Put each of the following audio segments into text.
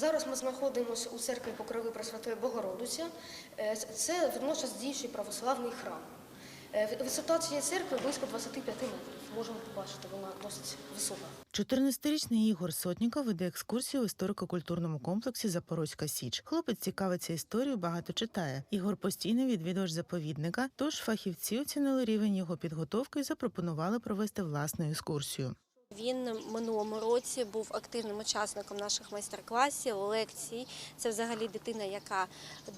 Зараз ми знаходимося у церкві Покрови Пресвятої Богородиці. Е, Це водночас діючий православний храм. Е, Висота цієї церкви близько 25 метрів. Можемо побачити, вона досить висока. 14-річний Ігор Сотніков веде екскурсію в історико-культурному комплексі Запорозька Січ. Хлопець цікавиться історією, багато читає. Ігор постійний відвідувач заповідника, тож фахівці оцінили рівень його підготовки і запропонували провести власну екскурсію. Він минулому році був активним учасником наших майстер-класів, лекцій. Це взагалі дитина, яка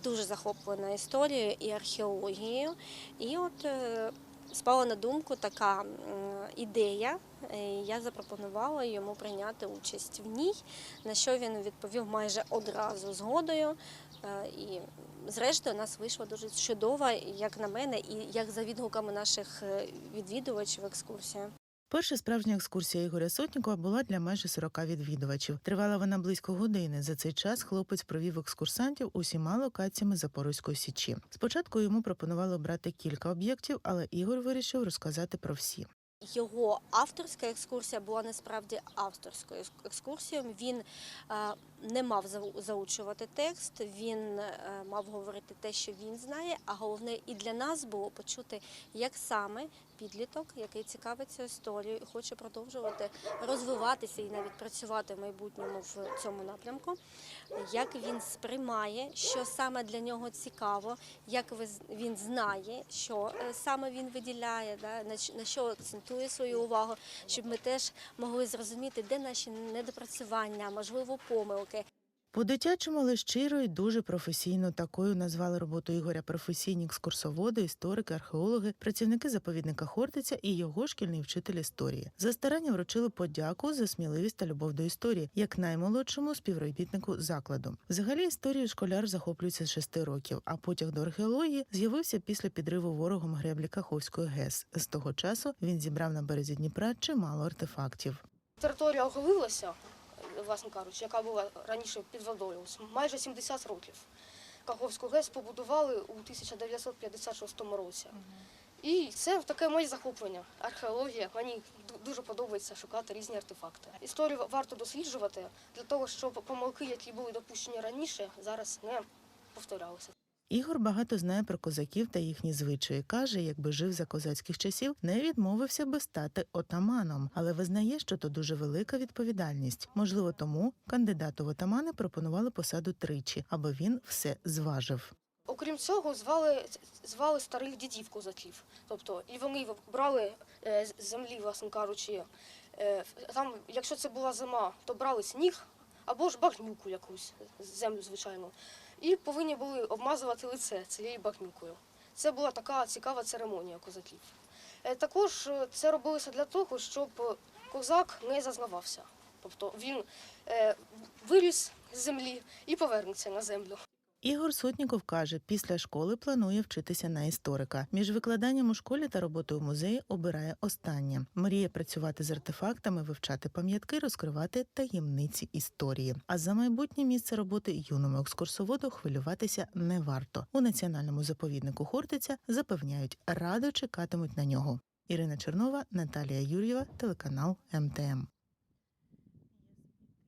дуже захоплена історією і археологією. І от е, спала на думку така ідея. Е, Я запропонувала йому прийняти участь в ній, на що він відповів майже одразу згодою. Е, І зрештою у нас вийшло дуже чудово, як на мене, і як за відгуками наших відвідувачів екскурсія. Перша справжня екскурсія Ігоря Сотнікова була для майже 40 відвідувачів. Тривала вона близько години. За цей час хлопець провів екскурсантів усіма локаціями Запорозької січі. Спочатку йому пропонували обрати кілька об'єктів, але Ігор вирішив розказати про всі. Його авторська екскурсія була насправді авторською екскурсією. Він е, не мав зау- заучувати текст, він е, мав говорити те, що він знає. А головне і для нас було почути, як саме підліток, який цікавиться історією і хоче продовжувати розвиватися і навіть працювати в майбутньому в цьому напрямку, як він сприймає, що саме для нього цікаво, як він знає, що е, саме він виділяє, на що акцентує свою увагу, щоб ми теж могли зрозуміти, де наші недопрацювання, можливо, помилки. По-дитячому, але щиро і дуже професійно такою назвали роботу Ігоря професійні екскурсоводи, історики, археологи, працівники заповідника Хортиця і його шкільний вчитель історії. За старання вручили подяку за сміливість та любов до історії, як наймолодшому співробітнику закладу. Взагалі історією школяр захоплюється з шести років, а потяг до археології з'явився після підриву ворогом греблі Каховської ГЕС. З того часу він зібрав на березі Дніпра чимало артефактів. Територія оголилася, власне кажучи, яка була раніше під водою, майже 70 років. Каховську ГЕС побудували у 1956 році. І це таке моє захоплення. Археологія. Мені дуже подобається шукати різні артефакти. Історію варто досліджувати для того, щоб помилки, які були допущені раніше, зараз не повторялися. Ігор багато знає про козаків та їхні звичаї. Каже, якби жив за козацьких часів, не відмовився би стати отаманом, але визнає, що то дуже велика відповідальність. Можливо, тому кандидату в отамани пропонували посаду тричі, аби він все зважив. Окрім цього, звали, звали старих дідів козаків. Тобто, і вони брали е, землі, власне кажучи, е, там, якщо це була зима, то брали сніг або ж багнюку якусь, землю, звичайно, і повинні були обмазувати лице цією багнюкою. Це була така цікава церемонія козаків. Е, Також е, це робилося для того, щоб козак не зазнавався. Тобто він е, виріс з землі і повернеться на землю. Ігор Сотніков каже, після школи планує вчитися на історика. Між викладанням у школі та роботою в музеї обирає останнє. Мріє працювати з артефактами, вивчати пам'ятки, розкривати таємниці історії. А за майбутнє місце роботи юному екскурсоводу хвилюватися не варто. У національному заповіднику Хортиця запевняють, радо чекатимуть на нього. Ірина Чернова, Наталія Юр'єва, телеканал МТМ.